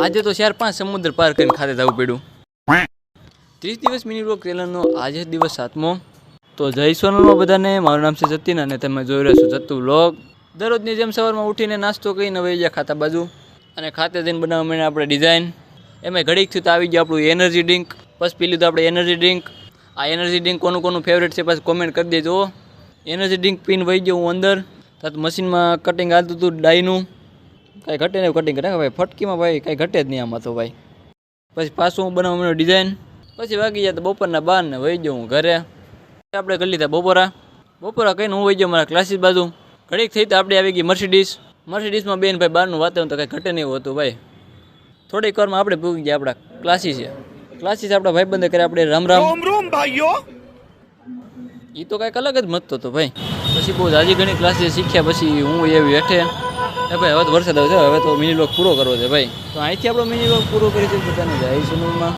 આજે તો ચાર પાંચ સમુદ્ર પાર કરીને ખાતે જવું પડ્યું. ત્રીસ દિવસ મિની બ્લોગ ટ્રેલરનો આજે દિવસ સાતમો. તો જય સોનલમાં બધાને, મારું નામ છે જતીન અને તમે જોઈ રહ્યા છો જતું વ્લોગ. દરરોજની જેમ સવારમાં ઉઠીને નાસ્તો કરીને વહી ગયા ખાતા બાજુ. અને ખાતે જઈને બનાવવા માંડ્યા આપણે ડિઝાઇન એમાં ઘડીક થયું તો આવી ગયું આપણું એનર્જી ડ્રિંક પછી પી લીધું આપણે એનર્જી ડ્રિંક આ એનર્જી ડ્રિંક કોનું કોનું ફેવરેટ છે પછી કોમેન્ટ કરી દેજો એનર્જી ડ્રિંક પીને વહી ગયો હું અંદર. તાત મશીનમાં કટિંગ આવતું હતું ડાયનું. કાંઈ ઘટે નહીં કટિંગ કરે. ભાઈ ફટકીમાં ભાઈ કાંઈ ઘટે જ નહીં આમાં તો ભાઈ. પછી પાછું હું બનાવવા મને ડિઝાઇન પછી વાગી જાય તો બપોરના બાર ને વહી જાઉં હું ઘરે. આપણે કરી લીધા બપોરા. બપોરા કહીને હું વહી જાઉં મારા ક્લાસીસ બાજુ. ઘડીક થઈ તો આપણે આવી ગઈ મર્સિડીસ મર્સિડીસમાં બેન ભાઈ બહારનું વાતાવરણ તો કાંઈ ઘટે નહીં હોતું ભાઈ. થોડીક વારમાં આપણે પૂગી ગયા આપણા ક્લાસીસ છે ક્લાસીસ આપણા ભાઈ બંધ કરે આપણે રામ રામ. રોમ રોમ ભાઈઓ! એ તો કાંઈક અલગ જ મત હતો ભાઈ. પછી બહુ જાજી ઘણી ક્લાસીસ શીખ્યા પછી હું એવી હેઠે. એ ભાઈ, હવે તો વરસાદ આવે છે, હવે તો મિની બ્લોગ પૂરો કરવો છે ભાઈ. તો અહીંથી આપણો મિની બ્લોગ પૂરો કરી છે, બધાને જય સુનુરમાં